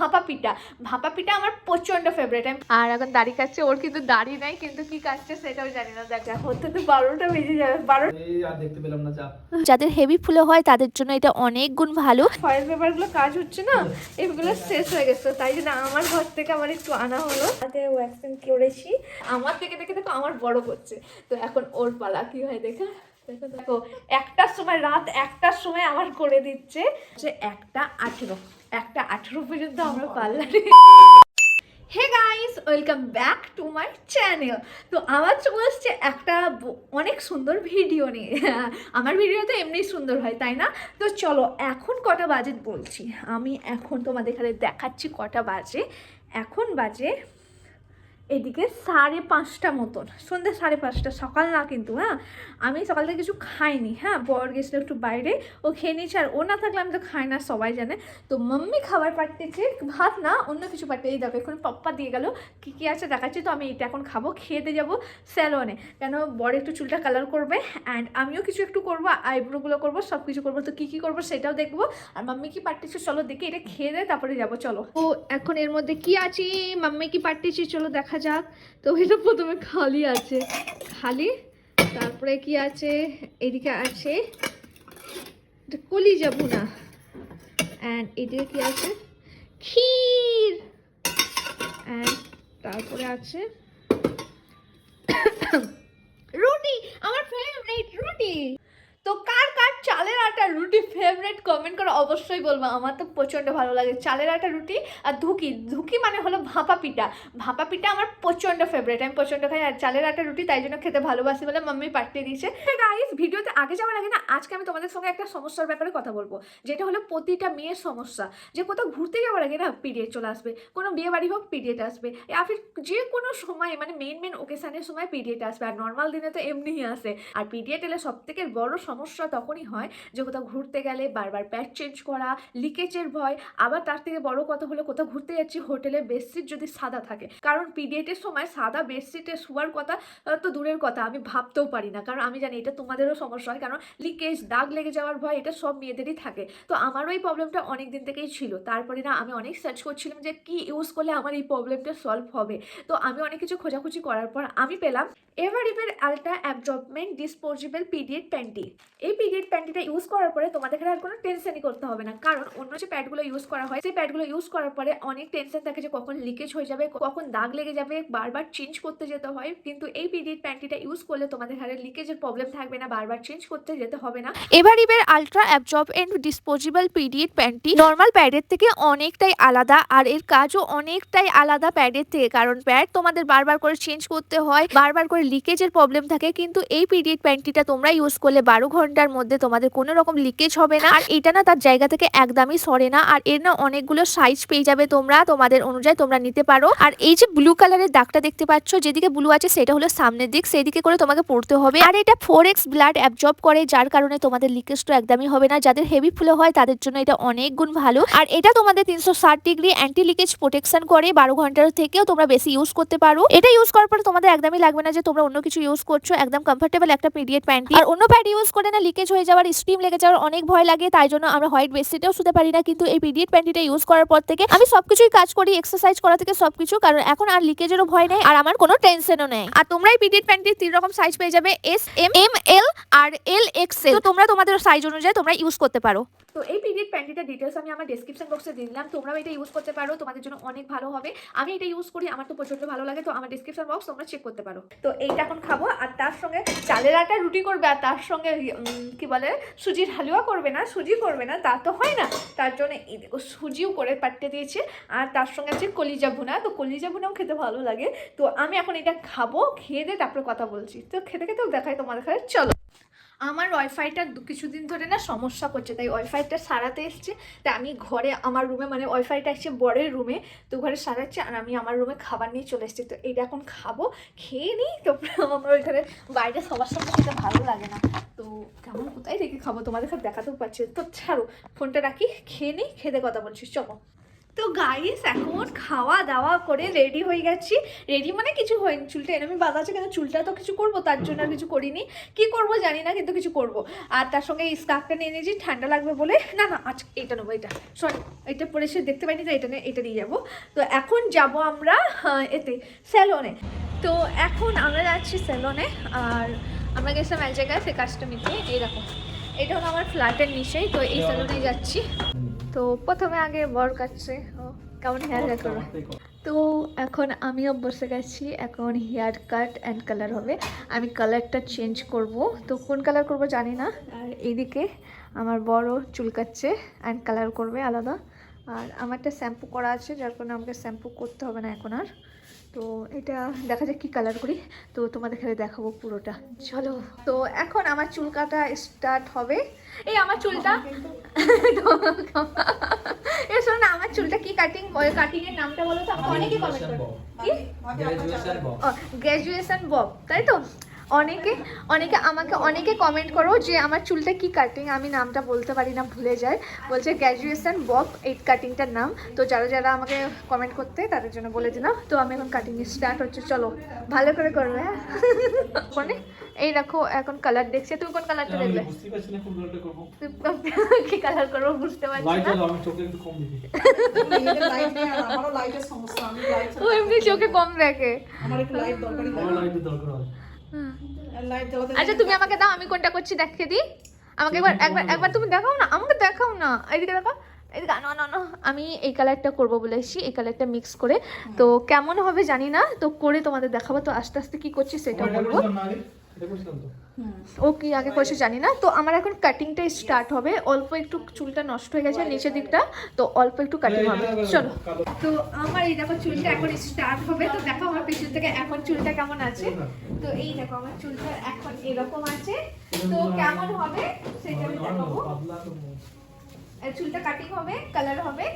ভাপা পিঠা ভাপা পিঠা আমার প্রচণ্ড ফেভারিট আর এখন দাড়ি কাটছে ওর কিন্তু দাড়ি নাই কিন্তু কি কাটছে সেটাও জানি না। দেখ হতে তো বারোটা বেজে যাবে বারো দেখতে পেলাম না যা। যাদের হেভি ফুলে হয় তাদের জন্য এটা অনেক গুণ ভালো। ফয়েল পেপারগুলো কাজ হচ্ছে না? এগুলো শেষ হয়ে গেছে তাই জন্য আমার ঘর থেকে আমার একটু আনা হলো। হাতে ওয়াক্সিং করেছি। আমার থেকে দেখে দেখো আমার বড় করছে। তো এখন ওর পালা কি হয় দেখো? দেখো দেখো। একটার সময় রাত একটার সময় আমার করে দিচ্ছে যে একটা আঠেরো। একটা আঠেরো পর্যন্ত আমরা পার্লারে। Hey guys welcome back to my channel তো আমার চলে এসছে একটা অনেক সুন্দর ভিডিও নিয়ে। আমার ভিডিও তো এমনি সুন্দর হয় তাই না? তো চলো এখন কটা বাজে বলছি। আমি এখন তোমাদের এখানে দেখাচ্ছি কটা বাজে। এখন বাজে এদিকে সাড়ে পাঁচটা মতন। সন্ধ্যে সাড়ে পাঁচটা সকাল না কিন্তু হ্যাঁ? আমি সকাল থেকে কিছু খাইনি হ্যাঁ? বর গেছিল একটু বাইরে, ও খেয়ে নিয়েছে আর ও না থাকলে আমি তো খাই না, সবাই জানে। তো মাম্মি খাবার পাঠিয়েছে ভাত না, অন্য কিছু পাঠিয়ে দেখো এখন পাপ্পা দিয়ে গেল, কী কী আছে দেখাচ্ছি তো, আমি এটা এখন খাব খেতে যাব স্যালনে। কেন বর একটু চুলটা কালার করবে অ্যান্ড আমিও কিছু একটু করব আইব্রোগুলো করব সব কিছু করব, তো কী কী করব সেটাও দেখব। আর মাম্মি কি পাঠিয়েছে চলো দেখি, এটা খেয়ে দেয় তারপরে যাব, চলো। ও এখন এর মধ্যে কি আছে? মাম্মি কি পাঠিয়েছে চলো দেখা যাক। তো এটা প্রথমে খালি আছে। খালি? তারপরে কি আছে? এদিকে আছে কলি কলিজা না এদিকে কি আছে? ক্ষীর। অ্যান্ড তারপরে আছে রুটি, আমার ফেভারিট রুটি। তো কার কার চালের আটা রুটি ফেভারিট কমেন্ট করে অবশ্যই বলব। আমার তো প্রচণ্ড ভালো লাগে। চালের আটা, রুটি আর ধুকি। ধুকি মানে হলো ভাপা পিঠা। ভাপা পিঠা আমার প্রচণ্ড ফেভারিট আমি প্রচণ্ড খাই আর চালের আটা, রুটি তাই জন্য খেতে ভালোবাসি বলে মাম্মি পাঠিয়ে দিয়েছে। গাইস ভিডিওতে আগে যাওয়ার আগে না, আজকে আমি তোমাদের সঙ্গে একটা সমস্যার ব্যাপারে কথা বলব। যেটা হলো প্রতিটা মেয়ের সমস্যা। যে কোথাও ঘুরতে যাওয়ার আগে না পিরিয়ড চলে আসবে। কোনো বিয়ে বাড়ি হোক পিরিয়ড আসবে। আর ফির যে কোনো সময় মানে মেন মেন ওকেশনের সময় পিরিয়ড আসবে। আর নর্মাল দিনে তো এমনিই আসে। আর পিরিয়ড এলে সব থেকে বড় সমস্যা তখনই হয় যে কোথাও ঘুরতে গেলে বারবার প্যাড চেঞ্জ করা, লিকেজের ভয়, আবার তার থেকে বড় কথা হলো কোথাও ঘুরতে যাচ্ছি, হোটেলে বেডশিট যদি সাদা থাকে। কারণ পিরিয়ডের সময় সাদা বেডশিটে শোয়ার কথা তো দূরের কথা, আমি ভাবতেও পারি না। কারণ আমি জানি এটা তোমাদেরও সমস্যা হয়, কারণ লিকেজ দাগ লেগে যাওয়ার ভয়, এটা সব মেয়েদেরই থাকে। তো আমারও এই প্রবলেমটা অনেক দিন থেকেই ছিল। তারপরে না আমি অনেক সার্চ করছিলাম যে কি ইউজ করলে আমার এই প্রবলেমটা সলভ হবে। তো আমি অনেক কিছু খোঁজাখুঁজি করার পর আমি পেলাম এভারিপের ultra absorbment disposable padded panty. এই পিডিএড প্যান্টিটা ইউজ করার পরে তোমাদের আর কোনো টেনশনই করতে হবে না। কারণ অন্য যে প্যাডগুলো ইউজ করা হয়, সেই প্যাডগুলো ইউজ করার পরে অনেক টেনশন থাকে যে কখন লিকেজ হয়ে যাবে, কখন দাগ লেগে যাবে, বারবার চেঞ্জ করতে যেতে হয়। কিন্তু এই পিডিএড প্যান্টিটা ইউজ করলে তোমাদের ঘরে লিকেজের প্রবলেম থাকবে না, বারবার চেঞ্জ করতে যেতে হবে না। এভারিবের ultra absorb and disposable padded প্যান্টটি নর্মাল প্যাডের থেকে অনেকটাই আলাদা আর এর কাজও অনেকটাই আলাদা প্যাডের থেকে। কারণ প্যাড তোমাদের বারবার করে চেঞ্জ করতে হয়, বারবার করে লিকেজের প্রবলেম থাকে, কিন্তু এই পিডিএড প্যান্টটিটা তোমরা ইউজ করলে বারো ঘণ্টার মধ্যে তোমাদের কোনো রকম লিকেজ হবে না। আর এটা না তার জায়গা থেকে একদমই সরে না, আর এর না অনেকগুলো সাইজ পেয়ে যাবে তোমরা, তোমাদের অনুযায়ী তোমরা নিতে পারো। আর এই যে ব্লু কালারের দাগটা দেখতে পাচ্ছ, যেদিকে ব্লু আছে সেটা হলো সামনের দিক, সেদিকে করে তোমাকে পড়তে হবে। আর এটা ফোর এক্স ব্লাড অ্যাবজর্ব করে, যার কারণে তোমাদের লিকেজটা একদমই হবে না। যাদের হেভি ফুলে হয়, তাদের জন্য এটা অনেক গুণ ভালো। আর এটা তোমাদের তিনশো ষাট ডিগ্রি অ্যান্টি লিকেজ প্রোটেকশন করে, বারো ঘণ্টার থেকেও তোমরা বেশি ইউজ করতে পারো। এটা ইউজ করার পর তোমাদের একদমই লাগবে না যে তোমরা অন্য কিছু ইউজ করছ, একদম কমফোর্টেবল একটা পিরিয়ড প্যান্ট আর অন্য প্যাড ইউজ করে না লিকেজ হয়ে যাওয়ার স্টিম লেগে যাওয়ার অনেক ভয় লাগে, তাই জন্য আমরা হোয়াইট বেডশিটেও শুতে পারি না। কিন্তু এই পিরিয়ড প্যান্টিটা ইউজ করার পর থেকে আমি সবকিছুই কাজ করি এক্সারসাইজ করা থেকে সবকিছু, কারণ এখন আর লিকেজেরও ভয় নেই, আর আমার কোনো টেনশনও নেই। আর তোমরা এই পিরিয়ড প্যান্টির তিন রকম সাইজ পেয়ে যাবে এস এম এম এল আর এল এক্সেল তো তোমরা তোমাদের সাইজ অনুযায়ী তোমরা ইউজ করতে পারো। তো এই পিরিয়ড প্যান্টিটা ডিটেলস আমি আমার ডেসক্রিপশন বক্সে দিলাম, তোমরাও এটা ইউজ করতে পারো, তোমাদের জন্য অনেক ভালো হবে। আমি এটা ইউজ করি, আমার তো প্রচণ্ড ভালো লাগে, তো আমার ডেসক্রিপশন বক্স তোমরা চেক করতে পারো। তো এইটা এখন খাব, আর তার সঙ্গে চালের আটা রুটি করবে, আর তার সঙ্গে কি বলে, সুজির হালুয়া করবে না, সুজি করবে না, তা তো হয় না। তার জন্য সুজিও করে পাঠিয়ে দিয়েছে, আর তার সঙ্গে আছে কলিজা ভুনা। তো কলিজা ভুনাও খেতে ভালো লাগে। তো আমি এখন এটা খাব, খেয়ে দিয়ে তারপরে কথা বলছি। তো খেতে খেতেও দেখাই তোমাদের কাছে চলো। আমার ওয়াইফাইটা কিছুদিন ধরে না সমস্যা করছে, তাই ওয়াইফাইটা সারাতে এসছে, তাই আমি ঘরে আমার রুমে মানে ওয়াইফাইটা এসছে বরের রুমে, তো ঘরে সারাচ্ছে আর আমি আমার রুমে খাবার নিয়ে চলে এসেছি, তো এইটা এখন খাব, খেয়ে নিই, তো আমার ওইখানে বাইরে সবার সাথে খেতে ভালো লাগে না, তো কেমন, কোথায় রেখে খাব? তোমাদের সাথে দেখাতেও পারছি তো ছাড়ো, ফোনটা রাখি, খেয়ে নিই খেতে কথা বলছি, চলো। তো গাইস এখন খাওয়া দাওয়া করে রেডি হয়ে গেছি। রেডি মানে কিছু হয়নি, চুলটা এরমই বাঁধা আছে, কিন্তু চুলটা তো কিছু করব, তার জন্য আর কিছু করিনি। কি করব জানি না, কিন্তু কিছু করব। আর তার সঙ্গে এই স্কার্ফটা নিয়ে নিয়েছি, ঠান্ডা লাগবে বলে। না না আজ এটা নেব, এটা। সরি এটা পরে সে দেখতে পাইনি তো এটা নিয়ে এটা নিয়ে যাব। তো এখন যাব আমরা এতে স্যালনে তো এখন আমরা যাচ্ছি স্যালনে আর আমরা গেছিলাম এক জায়গায় মিটে এইরকম এটা হলো আমার ফ্ল্যাটের নিচেই তো এই স্যালনে যাচ্ছি। তো প্রথমে আগে বর কাটছে। কেমন হেয়ার কাট করবে? তো এখন আমিও বসে গেছি, এখন হেয়ার কাট অ্যান্ড কালার হবে। আমি কালারটা চেঞ্জ করব। তো কোন কালার করব জানি না। আর এইদিকে আমার বড় চুল কাটছে অ্যান্ড কালার করবে আলাদা। আর আমারটা শ্যাম্পু করা আছে যার কারণে আমাকে শ্যাম্পু করতে হবে না এখন আর। তো এটা দেখা যাক কী কালার করি। তো তোমাদের খেলে দেখাবো পুরোটা। চলো। তো এখন আমার চুল কাটা স্টার্ট হবে। এই আমার চুলটা। এ শোনো না আমার চুলটা কি কাটিং কাটিং এর নামটা বলো তো? আমাকে অনেকে কমেন্ট করে। গ্র্যাজুয়েশন বব তাই তো? অনেকে অনেকে আমাকে অনেকে কমেন্ট করো যে আমার চুলটা কি কাটিং আমি নামটা বলতে পারি না ভুলে যাই। বলছে গ্র্যাজুয়েশন বব এই কাটিংটার নাম। তো যারা যারা আমাকে কমেন্ট করতে তাদের জন্য বলে দিলাম। তো আমি এখন কাটিং স্টার্ট হচ্ছে। চলো ভালো করে করবে হ্যাঁ? মানে এই দেখো এখন কালার দেখছে। তুমি কোন কালারটা দেখবে? বুঝতে পারছি না কোন কালারটা করব। কি কালার করব বুঝতে পারছি না। চোখে কম দেখি। লাইট নেই আর আমারও লাইটের সমস্যা আমি লাইট ও এমনি চোখে কম দেখে। আমার একটু লাইট দরকারি আমার লাইটের দরকার হয় লাইট জ্বালাতে আচ্ছা তুমি আমাকে দাও আমি কোনটা করছি দেখে দিই আমাকে একবার একবার একবার তুমি দেখাও না আমাকে দেখাও না। এইদিকে দেখো এদিকে না না না আমি এই কালারটা করব বলেছি এই কালারটা মিক্স করে। তো কেমন হবে জানি না তো করে তোমাদের দেখাবো। তো আস্তে আস্তে কি করছি সেটা বলব। ও কি আগে করছে জানি না। তো আমার এখন কাটিংটা স্টার্ট হবে। অল্প একটু চুলটা নষ্ট হয়ে গেছে নিচের দিকটা, তো অল্প একটু কাটিং হবে। চলো। তো আমার এই দেখো চুলটা এখন স্টার্ট হবে। তো দেখো আমার পেছন থেকে এখন চুলটা কেমন আছে? তো এই দেখো আমার চুলটা এখন এরকম আছে। তো কেমন হবে সেটা আমি দেখাবো। চুলটা কাটিং হবে কালার হবে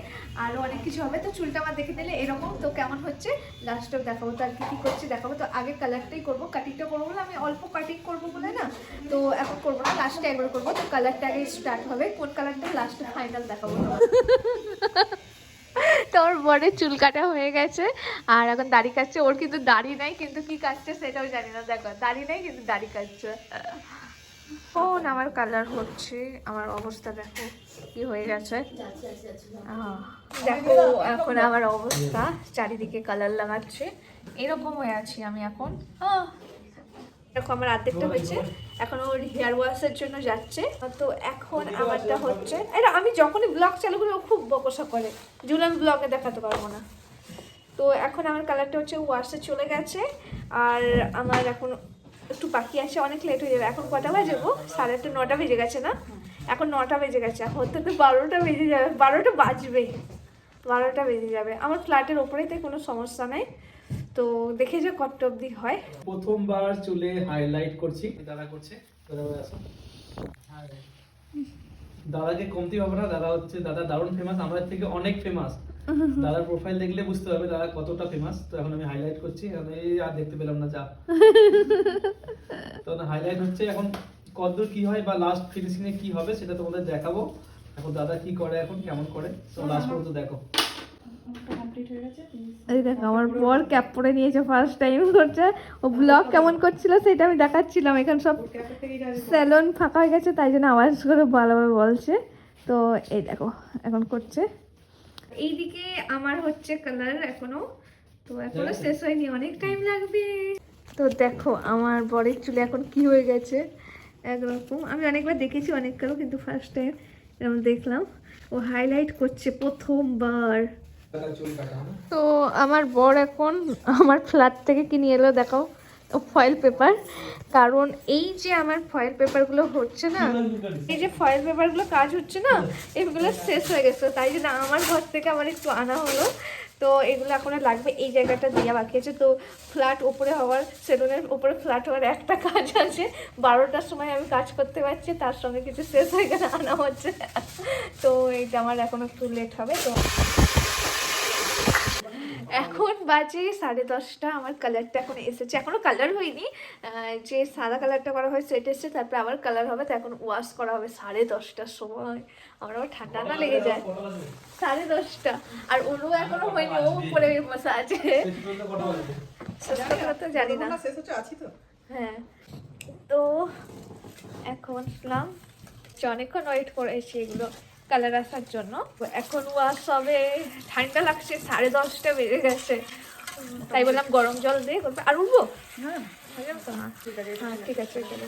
আরও অনেক কিছু হবে। তো চুলটা আমার দেখে দিলে এরকম। তো কেমন হচ্ছে? লাস্টেও দেখাবো তো আর কি কী করছি, দেখাবো। তো আগে কালারটাই করব কাটিংটা করব বলে আমি অল্প কাটিং করব বলে না। তো এখন করব না লাস্টে একবার করব। তো কালারটা আগে স্টার্ট হবে। কোন কালারটা লাস্টে ফাইনাল দেখাবো? তো ওর বরের চুল কাটা হয়ে গেছে। আর এখন দাড়ি কাটছে। ওর কিন্তু দাড়ি নাই, কিন্তু কি কাটছে সেটাও জানি না। দেখো, দাড়ি নাই, কিন্তু দাড়ি কাটছে। ফোন আমার কালার হচ্ছে আমার অবস্থা দেখো কি হয়ে গেছে। দেখো এখন আমার অবস্থা চারিদিকে কালার লাগাচ্ছে। এরকম হয়ে আছি আমি এখন। আহ, দেখো আমার অর্ধেকটা হয়েছে এখন ওর হেয়ার ওয়াশের জন্য যাচ্ছে। তো এখন আমারটা হচ্ছে এটা আমি যখনই ব্লগ চালু করি ও খুব বকসা করে। আমি ব্লগে দেখাতে পারব না। তো এখন আমার কালারটা হচ্ছে ওয়াশে চলে গেছে আর আমার এখন একটু বাকি আছে অনেক লেট হয়ে যাবে। এখন কটা বাজে গো? সাড়ে আটটা নটা বেজে গেছে না? এখন নটা বেজে গেছে। হতে তো বারোটা বেজে যাবে বারোটা বাজবে বারোটা বেজে যাবে। আমার ফ্ল্যাটের ওপরেতে কোনো সমস্যা নাই। তো দেখে যে কত অবধি হয়। প্রথমবার চুলে হাইলাইট করছি। দাদা করছে। দাদা ভাই আসো দাদাকে কমতি হবে না দাদা হচ্ছে দাদা দারুণ ফেমাস আমাদের থেকে অনেক ফেমাস দাদার প্রোফাইল দেখলে বুঝতে পারবে দাদা কতটা ফেমাস তো এখন আমি হাইলাইট করছি এখন এই আর দেখতে পেলাম না যা। তো হাইলাইট হচ্ছে এখন কতদূর কি হয় বা লাস্ট ফিনিশিং এ কি হবে সেটা তোমাদের দেখাবো। এখন দাদা কি করে এখন কেমন করে? তো লাস্ট পর্যন্ত দেখো। এই দেখো আমার বর ক্যাপ পরে নিয়েছে ফার্স্ট টাইম করছে। ও ব্লগ কেমন করছিল সেটা আমি দেখাচ্ছিলাম। এখানে সব স্যালন ফাঁকা হয়ে গেছে তাই জন্য আওয়াজ করে ভালোভাবে বলছে। তো এই দেখো এখন করছে। এইদিকে আমার হচ্ছে কালার এখনও। তো এখনও শেষ হয়নি অনেক টাইম লাগবে। তো দেখো আমার বরের চুলে এখন কি হয়ে গেছে? একরকম। আমি অনেকবার দেখেছি অনেক অনেকবারও কিন্তু ফার্স্ট টাইম এরকম দেখলাম। ও হাইলাইট করছে প্রথমবার। হ্যাঁ? তো আমার বর এখন আমার ফ্ল্যাট থেকে কিনে এলো দেখাও। ফয়েল পেপার কারণ এই যে আমার ফয়েল পেপারগুলো হচ্ছে না এই যে ফয়েল পেপারগুলো কাজ হচ্ছে না এগুলো শেষ হয়ে গেছে। তাই জন্য আমার ঘর থেকে আমার একটু আনা হলো। তো এগুলো এখন আর লাগবে এই জায়গাটা দেওয়া বাকি আছে। তো ফ্ল্যাট ওপরে হওয়ার সেলুনের ওপরে ফ্ল্যাট হওয়ার একটা কাজ আছে। বারোটার সময় আমি কাজ করতে পারছি তার সঙ্গে কিছু শেষ হয়ে গেলে আনা হচ্ছে। তো এইটা আমার এখন একটু লেট হবে তো এখন বাজে সাড়ে দশটা, আমার কালারটা এখন এসেছে। এখনও কালার হয়নি। যে সাদা কালারটা করা হয় সেটা এসেছে, তারপরে আবার কালার হবে, তো এখন ওয়াশ করা হবে সাড়ে দশটার সময়। আমার আবার ঠান্ডা না লেগে যায়। সাড়ে দশটা। আর ওরও এখনও হয়নি, ও উপরে বসে আছে জানি না। হ্যাঁ। তো এখন যে অনেকক্ষণ ওয়েট করেছি এগুলো। কালার আসার জন্য তো এখন ওয়াশ হবে ঠান্ডা লাগছে সাড়ে দশটা বেজে গেছে উম, তাই বললাম গরম জল দিয়ে করবে আর উঠবো হ্যাঁ হয়ে যাবে তো হ্যাঁ ঠিক আছে হ্যাঁ ঠিক আছে চলো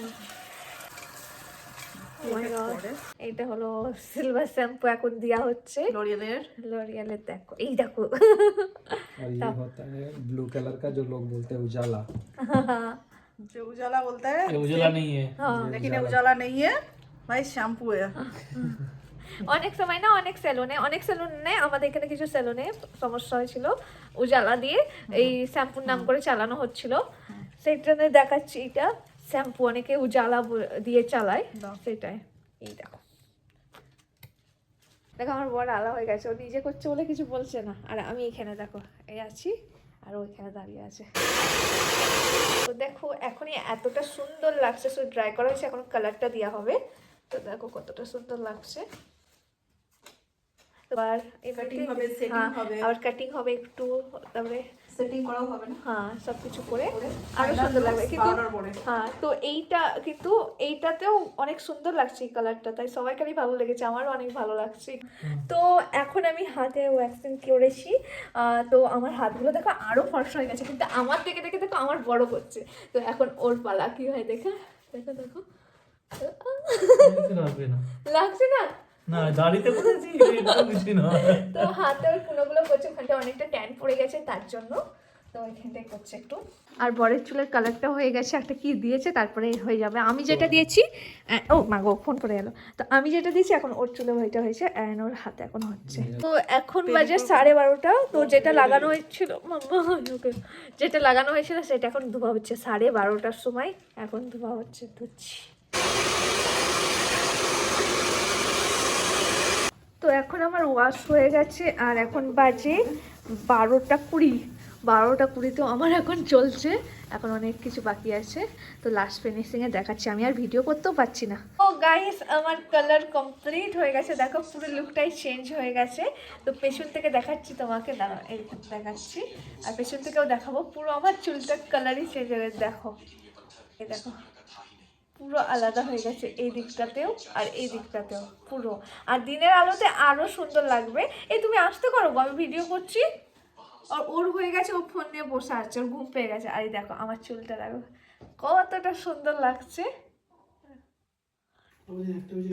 Oh my God. পরে এইটা হলো সিলভার শ্যাম্পু এখন দেওয়া হচ্ছে লরিয়ালের লরিয়ালের দেখো এই দেখো और ये होता है ब्लू कलर का जो लोग बोलते हैं उजाला जो उजाला बोलता है ये उजला नहीं है হ্যাঁ लेकिन ये उजाला नहीं है भाई शैम्पू है অনেক সময় না অনেক সেলুনে অনেক সেলুনে আমাদের এখানে কিছু সেলুনে সমস্যা হয়েছিল উজালা দিয়ে। এই শ্যাম্পুর নাম করে চালানো হচ্ছিল। সেই জন্য দেখাচ্ছি এটা। শ্যাম্পু অনেকে উজালা দিয়ে চালায়। সেটাই এই দেখো। দেখো আমার বড় আলা হয়ে গেছে। ও নিজে করছে বলে কিছু বলছে না। আর আমি এখানে দেখো এই আছি আর ওইখানে দাঁড়িয়ে আছে। তো দেখো এখনই এতটা সুন্দর লাগছে। শুধু ড্রাই করা হয়েছে এখন কালারটা দেওয়া হবে। তো দেখো কতটা সুন্দর লাগছে। এবার Cutting হবে, setting হ্যাঁ, হবে। আবার কাটিং হবে একটু তারপরে সেটিং করাও হবে না। হ্যাঁ সব কিছু করে আরও সুন্দর লাগবে। কিন্তু হ্যাঁ তো এইটা কিন্তু এইটাতেও অনেক সুন্দর লাগছে এই কালারটা তাই সবাইকারই ভালো লেগেছে আমারও অনেক ভালো লাগছে। তো এখন আমি হাতে ওয়াক্সিং করেছি। তো আমার হাতগুলো দেখো আরও ফর্সা হয়ে গেছে কিন্তু আমার দেখে দেখে দেখো আমার বড় করছে। তো এখন ওর পালা কি হয় দেখে? দেখো দেখো। লাগছে না? না দাড়িতে করেছি এটা কিছু না তো হাতে ওই কুনোগুলো করছে ওখানটা অনেকটা ট্যান পড়ে গেছে তার জন্য। তো ওইখানটাই করছে একটু। আর বরের চুলের কালারটা হয়ে গেছে একটা কি দিয়েছে তারপরে হয়ে যাবে। আমি যেটা দিয়েছি ও মা গো ফোন করে গেল তো আমি যেটা দিয়েছি এখন ওর চুলে ওইটা হয়েছে অ্যান্ড ওর হাতে এখন হচ্ছে। তো এখন বাজে সাড়ে বারোটা তো যেটা লাগানো হয়েছিল মাম্মা, যেটা লাগানো হয়েছিল সেটা এখন ধোয়া হচ্ছে। সাড়ে বারোটার সময় এখন ধোয়া হচ্ছে ধুচ্ছি। তো এখন আমার ওয়াশ হয়ে গেছে আর এখন বাজে বারোটা কুড়ি। বারোটা কুড়িতেও আমার এখন চলছে, এখন অনেক কিছু বাকি আছে। তো লাস্ট ফিনিশিংয়ে দেখাচ্ছি, আমি আর ভিডিও করতেও পারছি না। ও গাইস আমার কালার কমপ্লিট হয়ে গেছে। দেখো পুরো লুকটাই চেঞ্জ হয়ে গেছে। তো পেছন থেকে দেখাচ্ছি তোমাকে দেখাচ্ছি। আর পেছন থেকেও দেখাবো, পুরো আমার চুলটার কালারই চেঞ্জ হয়ে দেখো, এই দেখো। পুরো আলাদা হয়ে গেছে এই দিকটাতেও আর এই দিকটাতেও, পুরো। আর দিনের আলোতে আরও সুন্দর লাগবে। এই তুমি আসতে পারো আমি ভিডিও করছি। আর ওর হয়ে গেছে, ও ফোন নিয়ে বসে আছে, ওর ঘুম পেয়ে গেছে। আর এই দেখো, আমার চুলটা দেখো, কতটা সুন্দর লাগছে।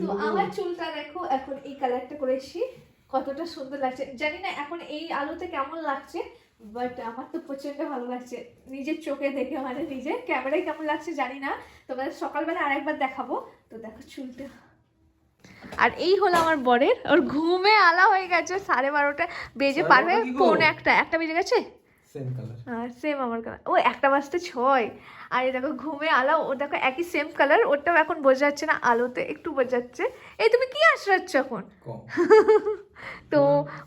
তো আমার চুলটা দেখো, এখন এই কালারটা করেছি, কতটা সুন্দর লাগছে। জানি না এখন এই আলোতে কেমন লাগছে বাট আমার তো প্রচণ্ড ভালো লাগছে। নিজের চোখে দেখে মানে নিজে ক্যামেরায় কেমন লাগছে জানি না। তোমাদের সকালবেলা আরেকবার দেখাবো। তো দেখো চুলটা। আর এই হলো আমার বরের। ওর ঘুমে আলা হয়ে গেছে সাড়ে বারোটা বেজে পারবে পার হয়ে? পৌনে একটা। একটা বেজে গেছে? সেম কালার আর সেম আমার কালার ও একটা বাজতে ছয়। আর দেখো ঘুমে আলা ও দেখো একই সেম কালার ওটাও এখন বোঝা যাচ্ছে না আলোতে একটু বোঝা যাচ্ছে। এই তুমি কি আশরাচ্ছ এখন? তো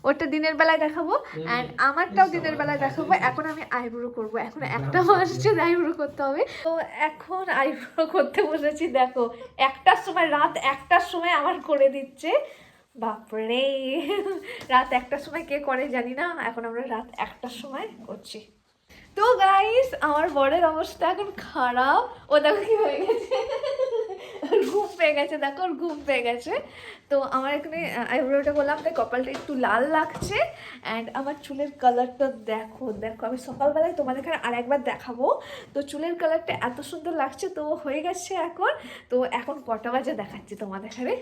ওটা দিনের বেলায় দেখাবো অ্যান্ড আমারটাও দিনের বেলায় দেখাবো। এখন আমি আইব্রো করব এখন একটা মানুষের আইব্রো করতে হবে। তো এখন আইব্রো করতে বসেছি দেখো একটার সময় রাত একটার সময় আমার করে দিচ্ছে। বাপরে। রাত একটার সময় কে করে জানি না, এখন আমরা রাত একটার সময় করছি। তো গাইস আমার বরের অবস্থা এখন খারাপ। ও দেখো কি হয়ে গেছে। ঘুম পেয়ে গেছে, দেখো ওর ঘুম পেয়ে গেছে। তো আমার এখানে আইব্রোটা করলাম তাই কপালটা একটু লাল লাগছে। অ্যান্ড আমার চুলের কালারটা দেখো দেখো, আমি সকালবেলায় তোমাদের এখানে আরেকবার দেখাবো। তো চুলের কালারটা এত সুন্দর লাগছে, তো হয়ে গেছে এখন। তো এখন কটা বাজে দেখাচ্ছি তোমাদের এখানে।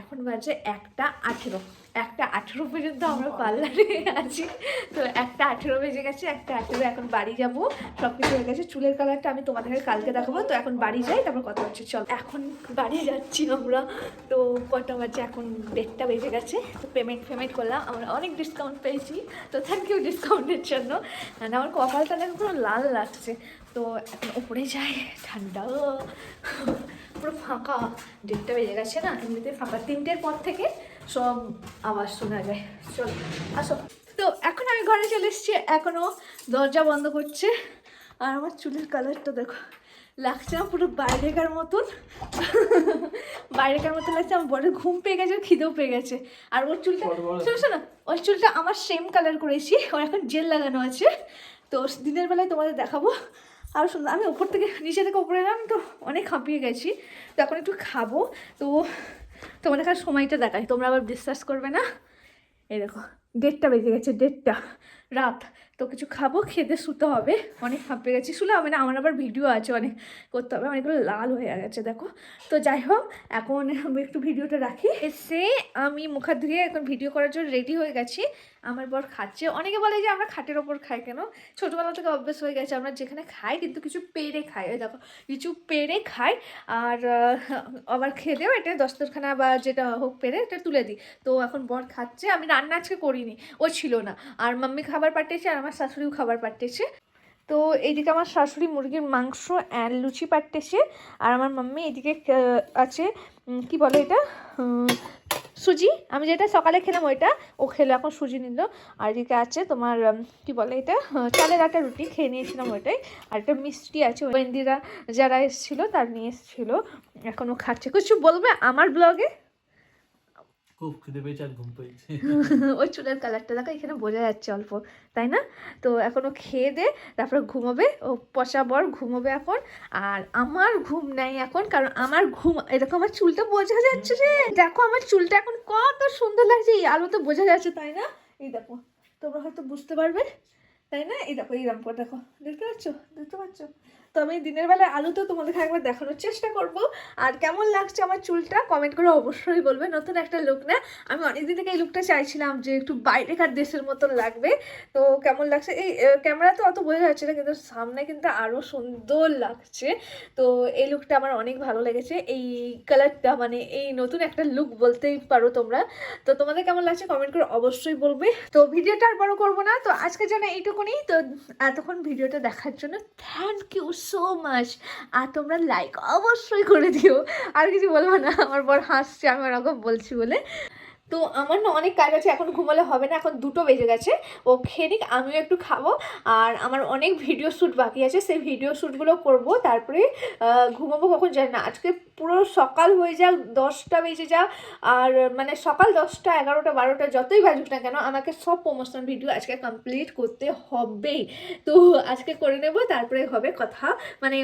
এখন বাজে একটা আঠেরো। একটা আঠেরো পর্যন্ত আমরা পার্লারে আছি। তো একটা আঠেরো বেজে গেছে একটা আঠেরো এখন বাড়ি যাব। সব কিছু হয়ে গেছে। চুলের কালারটা আমি তোমাদের কালকে দেখাবো। তো এখন বাড়ি যাই তারপর কথা হচ্ছে। চল। এখন বাড়ি যাচ্ছি আমরা। তো কটা বাজে? এখন ডেটটা বেজে গেছে। তো পেমেন্ট পেমেন্ট করলাম। আমরা অনেক ডিসকাউন্ট পেয়েছি। তো থ্যাংক ইউ ডিসকাউন্টের জন্য। And আমার কপালটা দেখো পুরো লাল লাগছে। তো এখন ওপরে যাই ঠান্ডা পুরো ফাঁকা। ডেটটা বেজে গেছে না এমনিতে ফাঁকা। তিনটের পর থেকে সব আওয়াজ শোনা যায়। চল আসো। তো এখন আমি ঘরে চলে এসেছি এখনও দরজা বন্ধ করছে। আর আমার চুলের কালারটা দেখো লাগছে না পুরো বাইরেকার মতন। বাইরেকার মতন লাগছে আমার বড় ঘুম পেয়ে গেছে খিদেও পেয়ে গেছে। আর ওর চুলটা শোনো শোনো ওর চুলটা আমার সেম কালার করেছি ওর এখন জেল লাগানো আছে। তো দিনের বেলায় তোমাদের দেখাবো। আর সুন্দর আমি ওপর থেকে নিচে থেকে ওপরে এলাম, তো অনেক হাঁপিয়ে গেছি। তো এখন একটু খাব। তো তোমাদের কাছে সময়টা দেখাই। তোমরা আবার বিশ্বাস করবে না? এই দেখো, দেড়টা বেজে গেছে, দেড়টা রাত। তো কিছু খাব খেতে শুতে হবে। অনেক হাঁপিয়ে গেছি। শুলে হবে না, আমার আবার ভিডিও আছে, অনেক করতে হবে। অনেকগুলো লাল হয়ে গেছে, দেখো। তো যাই হোক, এখন একটু ভিডিওটা রাখি। এসে আমি মুখ হাত ধুয়ে এখন ভিডিও করার জন্য রেডি হয়ে গেছি। আমার বর খাচ্ছে। অনেকে বলে যে, আমরা খাটের ওপর খাই কেন? ছোটোবেলা থেকে অভ্যেস হয়ে গেছে, আমরা যেখানে খাই কিন্তু কিছু পেরে খাই। ওই দেখো, কিছু পেরে খাই আর আবার খেদেও এটা দস্তরখানা বা যেটা হোক পেরে এটা তুলে দিই। তো এখন বর খাচ্ছে, আমি রান্না আজকে করিনি, ও ছিল না। আর মাম্মি খাবার পাঠিয়েছে আর আমার শাশুড়িও খাবার পাঠিয়েছে। তো এইদিকে আমার শাশুড়ি মুরগির মাংস অ্যান্ড লুচি পাঠিয়েছে। আর আমার মাম্মি এদিকে আছে কি বলে এটা? সুজি, আমি যেটা সকালে খেলাম ওইটা, ও খেলো, এখন সুজি নিল। আর এদিকে আছে তোমার কি বলে এটা? চালের আটা রুটি, খেয়ে নিয়েছিলাম ওইটাই। আর একটা মিষ্টি আছে ওয়েন্দিরা যারা এসেছিল, তার নিয়ে এসেছিল। এখন ও খাচ্ছে। কিছু বলবে আমার ব্লগে খুব খিদে পেয়েছে আর ঘুম পেয়েছে। ওই চুলের কালারটা দেখো, এখানে বোঝা যাচ্ছে অল্প, তাই না? তো এখন ও খেয়ে দে, তারপরে ঘুমোবে, ও পশা বর ঘুমোবে এখন, আর আমার ঘুম নেই এখন, কারণ আমার ঘুম এরকম আমার চুলটা বোঝা যাচ্ছে রে দেখো আমার চুলটা এখন কত সুন্দর লাগছে, এই আলো তো বোঝা যাচ্ছে, তাই না? এই দেখো, তোমরা হয়তো বুঝতে পারবে, তাই না? এই দেখো এইরকম করে দেখো, দেখতে পাচ্ছ? দেখতে পাচ্ছ? তো আমি দিনের বেলায় আলু তো তোমাদেরকে একবার দেখানোর চেষ্টা করব। আর কেমন লাগছে আমার চুলটা কমেন্ট করে অবশ্যই বলবে। নতুন একটা লুক না। আমি অনেকদিন থেকে এই লুকটা চাইছিলাম যে একটু বাইরেকার দেশের মতন লাগবে। তো কেমন লাগছে? এই ক্যামেরা তো অত বোঝা যাচ্ছে না, কিন্তু সামনে কিন্তু আরও সুন্দর লাগছে। তো এই লুকটা আমার অনেক ভালো লেগেছে। এই কালারটা মানে এই নতুন একটা লুক বলতেই পারো তোমরা। তো তোমাদের কেমন লাগছে কমেন্ট করে অবশ্যই বলবে। তো ভিডিওটা আর বড় করব না। তো আজকে যেন এইটুকুনি। তো এতক্ষণ ভিডিওটা দেখার জন্য থ্যাংক ইউ সো মাচ আর তোমরা লাইক অবশ্যই করে দিও। আর কিছু বলব না, আমার বর হাসছে, আমি ওরকম বলছি বলে। তো আমার না অনেক কাজ আছে, এখন ঘুমালে হবে না, এখন দুটো বেজে গেছে। ও খেয়ে নিক, আমিও একটু খাব। আর আমার অনেক ভিডিও শ্যুট বাকি আছে, সেই ভিডিও শ্যুটগুলো করব। তারপরে ঘুমাবো কখন জানি না। আজকে পুরো সকাল হয়ে যাক, দশটা বেজে যাক। আর মানে সকাল দশটা, এগারোটা, বারোটা, যতই বাজুক না কেন, আমাকে সব প্রমোশন ভিডিও আজকে কমপ্লিট করতে হবেই। তো আজকে করে নেব, তারপরে হবে কথা। মানে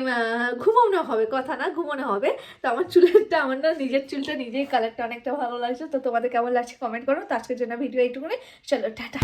ঘুমানো হবে, কথা না, ঘুমানো হবে। তো আমার চুলেরটা, আমার না নিজের চুলটা নিজেই কালারটা অনেকটা ভালো লাগছে। তো তোমাদের কেমন লাগছে কমেন্ট করো। তো আজকের জন্য ভিডিও এইটুকুনি। চলো টাটা।